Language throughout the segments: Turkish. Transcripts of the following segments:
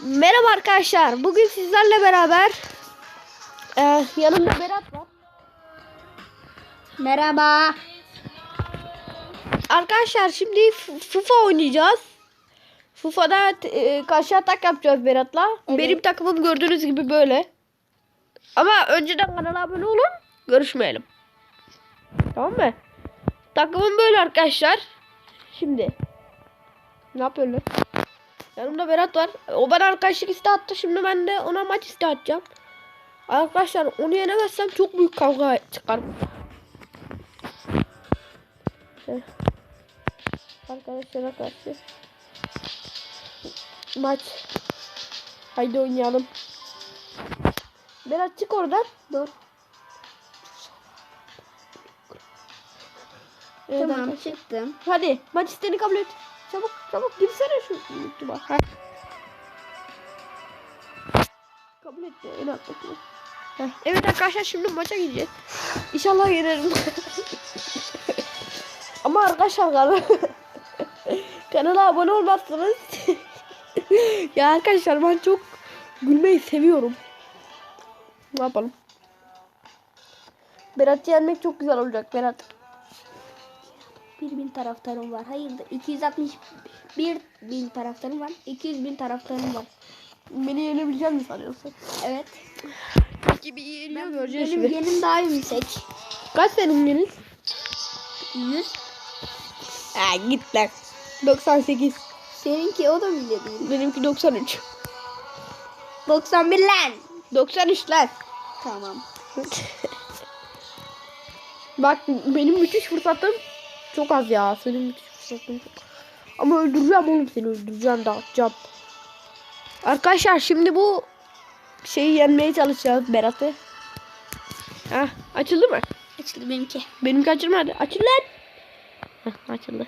Merhaba arkadaşlar. Bugün sizlerle beraber e, yanımda Berat var. Merhaba. Arkadaşlar şimdi FIFA oynayacağız. FIFA'da e, karşı atak yapacağız Berat'la. Evet. Benim takımım gördüğünüz gibi böyle. Ama önceden kanala abone olun. Görüşmeyelim. Tamam mı? Takımım böyle arkadaşlar. Şimdi. Ne yapıyorlar? Yanımda Berat var. O bana arkadaşlık isteği attı. Şimdi ben de ona maç isteği atacağım. Arkadaşlar onu yenemezsem çok büyük kavga çıkarım. Evet. Arkadaşlara karşı maç. Haydi oynayalım. Berat çık oradan. Dur. Evet, tamam arkadaşlar. çıktım. Hadi maç isteğini kabul et. Çabuk çabuk girsene şu YouTube'a. Ha. Kabul etti alttakini. Heh, Evet arkadaşlar şimdi maça gideceğiz. İnşallah yenerim. Ama arkadaşlar kanala, kanala abone olmazsanız ya arkadaşlar ben çok gülmeyi seviyorum. Ne yapalım? Berat'ı yenmek çok güzel olacak Berat. 1000 taraftarım var. Hayırdır? 261 bin taraftarım var. 200 bin taraftarım var. Beni yenebilecek mi sanıyorsun? Evet. Gibi yeniyor Ben, göreceğiz benim şimdi. yenim daha yüksek. Kaç senin yenin? 100. Ha git lan. 98. Seninki o da bile değil. Benimki 93. 91 lan. 93 lan. Tamam. Bak benim müthiş fırsatım çok az ya. Senin müthiş fırsatın çok. Ama öldüreceğim oğlum seni öldüreceğim dağıtacağım. Arkadaşlar şimdi bu şeyi yenmeye çalışacağız Berat'ı. Hah açıldı mı? Açıldı benimki. Benimki açılmadı. Açıl lan. Heh, açıldı.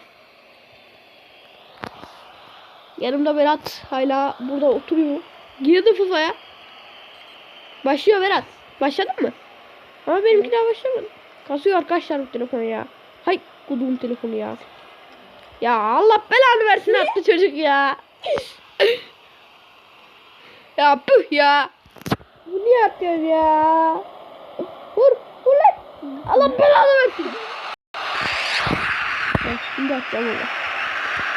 Yanımda Berat hala burada oturuyor. Girdi FIFA'ya. Başlıyor Berat. Başladın mı? Ama benimki daha başlamadı. Kasıyor arkadaşlar bu telefonu ya. Hay kuduğum telefonu ya. Ya Allah belanı versin attı çocuk ya. ya püh ya. Bu niye atıyor ya? Vur vur lan. Allah belanı versin. Bak şimdi atacağım onu.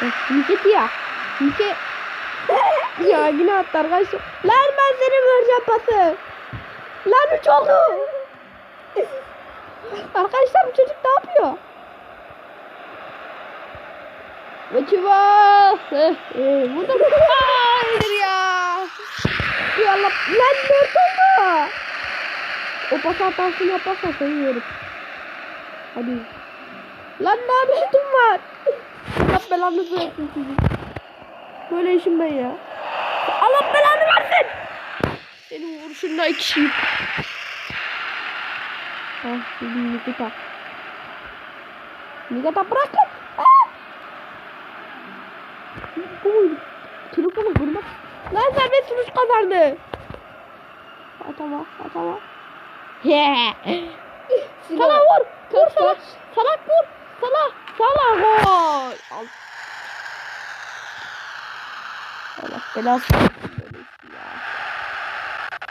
Bak Mike ya. Mike. ya yine attı arkadaşlar. Lan ben seni vereceğim pası. Lan üç oldu. arkadaşlar bu çocuk ne yapıyor? Maçı var. Eh, eh, Burada Hayır ya. Ya Allah. Lan dört oldu. O pas hatasını yaparsan seni yerim. Hadi. Lan bir şutum var. Allah belanızı versin sizi. Böyle işim ben ya. Allah belanı versin. Senin vuruşunla iki. Ah şimdi Nikita. Nikita bırak lan. Ah! Bu muydu? Çocukla bak vurmak. Lan serbest vuruş kazandı. Atama atama. Salak vur. Vur salak. Salak vur. Salak. Salak gol. Al. Allah belası. ya.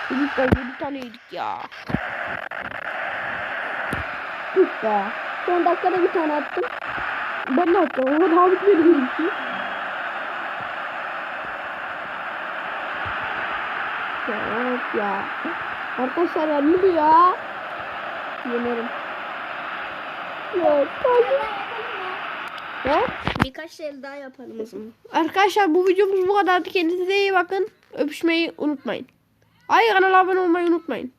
Çocuklar yedi tane yedik ya. Tüh be. Son dakikada bir tane attım. Ben ne yapacağım? Ama daha bitmedi benimki. Ya of ya. Arkadaşlar ya ne bu ya? Yenerim. Ya. Ya. Birkaç el daha yapalım o zaman. Arkadaşlar bu videomuz bu kadardı. Kendinize iyi bakın. Öpüşmeyi unutmayın. Ay kanala abone olmayı unutmayın.